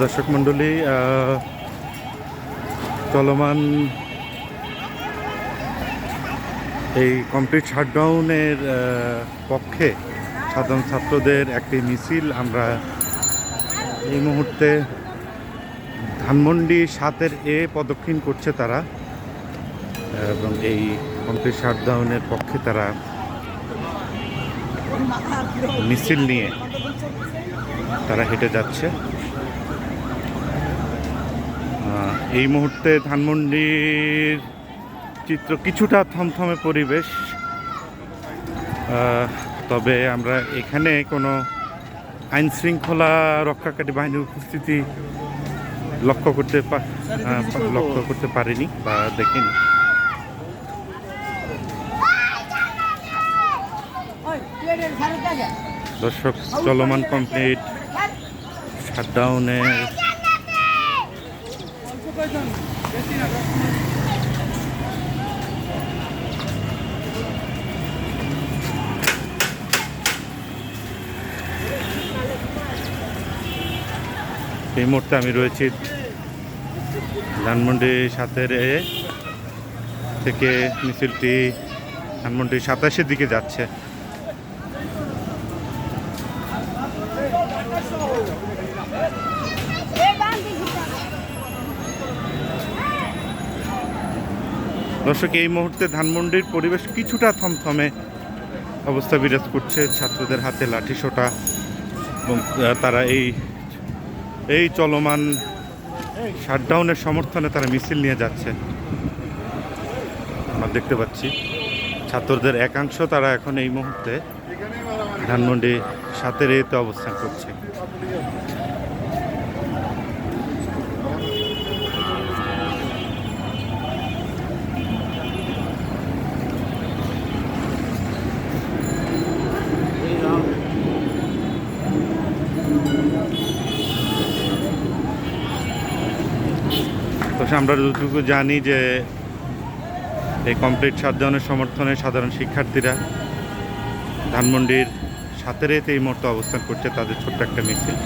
দর্শক মণ্ডলী চলমান এই কমপ্লিট শাটডাউনের পক্ষে সাধারণ ছাত্রদের একটি মিছিল আমরা এই মুহূর্তে ধানমন্ডি সাতের এ প্রদক্ষিণ করছে তারা, এবং এই কমপ্লিট শাটডাউনের পক্ষে তারা মিছিল নিয়ে তারা হেঁটে যাচ্ছে। এই মুহূর্তে ধানমন্ডির চিত্র কিছুটা থমথমে পরিবেশ। তবে আমরা এখানে কোনো আইন শৃঙ্খলা রক্ষাকারী বাহিনীর উপস্থিতি লক্ষ্য করতে লক্ষ্য করতে পারিনি বা দেখিনি। দর্শক, চলমান কমপ্লিট শাটডাউনের এই মুহূর্তে আমি রয়েছি ধানমন্ডি সাতের থেকে মিছিলটি ধানমন্ডি সাতাশের দিকে যাচ্ছে। দর্শক, এই মুহূর্তে ধানমন্ডির পরিবেশ কিছুটা থমথমে অবস্থা বিরাজ করছে। ছাত্রদের হাতে লাঠি সোটা এবং তারা এই এই চলমান শাটডাউনের সমর্থনে তারা মিছিল নিয়ে যাচ্ছে। আমরা দেখতে পাচ্ছি, ছাত্রদের একাংশ তারা এখন এই মুহূর্তে ধানমন্ডি সাতের এতে অবস্থান করছে। তো আমরা যতটুকু জানি যে এই কমপ্লিট সাতজনের সমর্থনে সাধারণ শিক্ষার্থীরা ধানমন্ডির সাতেরেতে এই মুহূর্তে অবস্থান করছে, তাদের ছোট্ট একটা মিছিল।